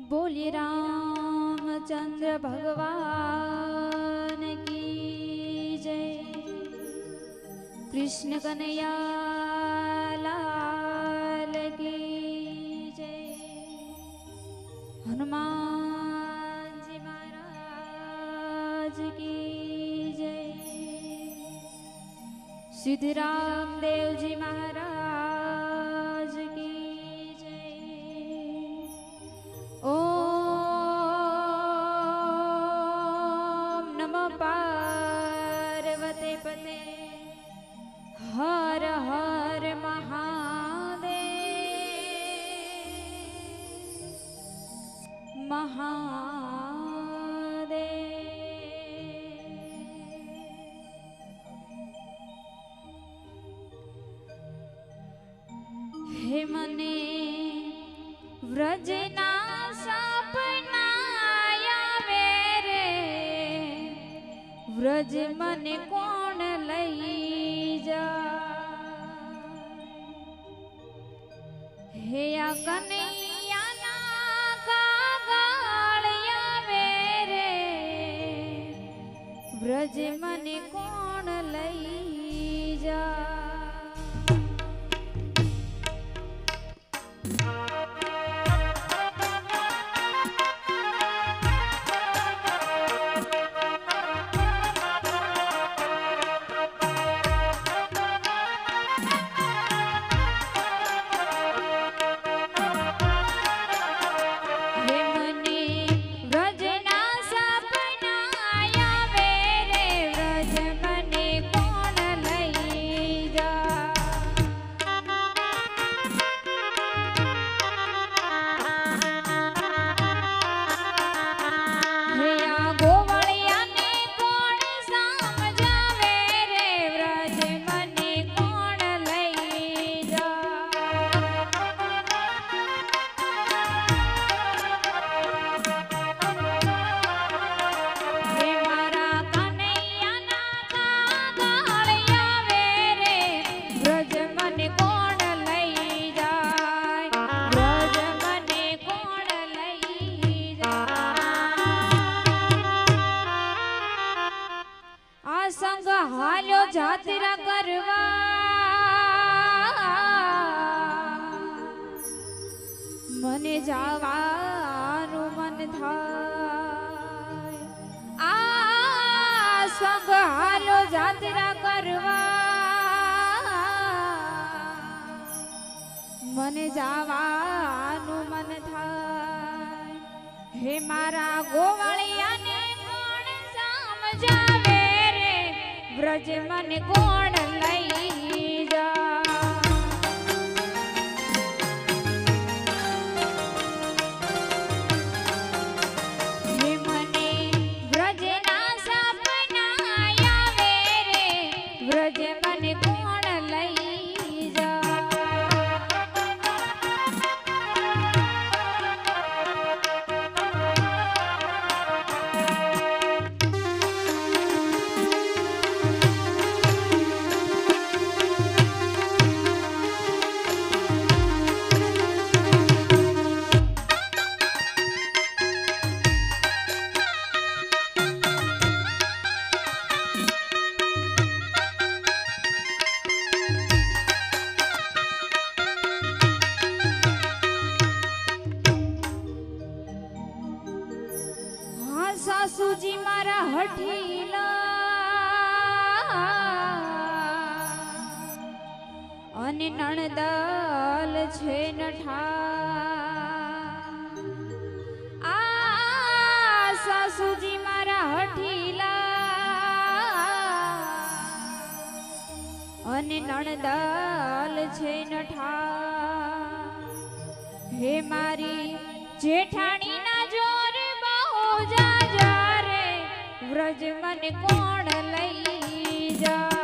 બોલી રામચંદ્ર ભગવાન કી જય. કૃષ્ણ કનૈયા લાલ કી જય. હનુમાનજી મહારાજ કી જય. સિદ્ધરામ દેવજી મહારાજ હે મને વ્રજના સપનાયા આવે રે. વ્રજ મને કોણ લઈ જા હે આ કનૈયાના કાગળ આવે રે. વ્રજ મને કોણ લઈ મને જવાનું મન થાય. આ સંગ હાલો જાત્રા કરવા મને જવાનું મન થાય. હે મારા ગોવાળિયાને કોણ સમજાવે રે? વ્રજ મને કોણ લઈ જા આ સાસુજી મારા હઠીલા અને નણદલ છે નઠા હે મારી જેઠાણીના જોર બહુ જા રે, વ્રજ મને કોણ લઈ જા?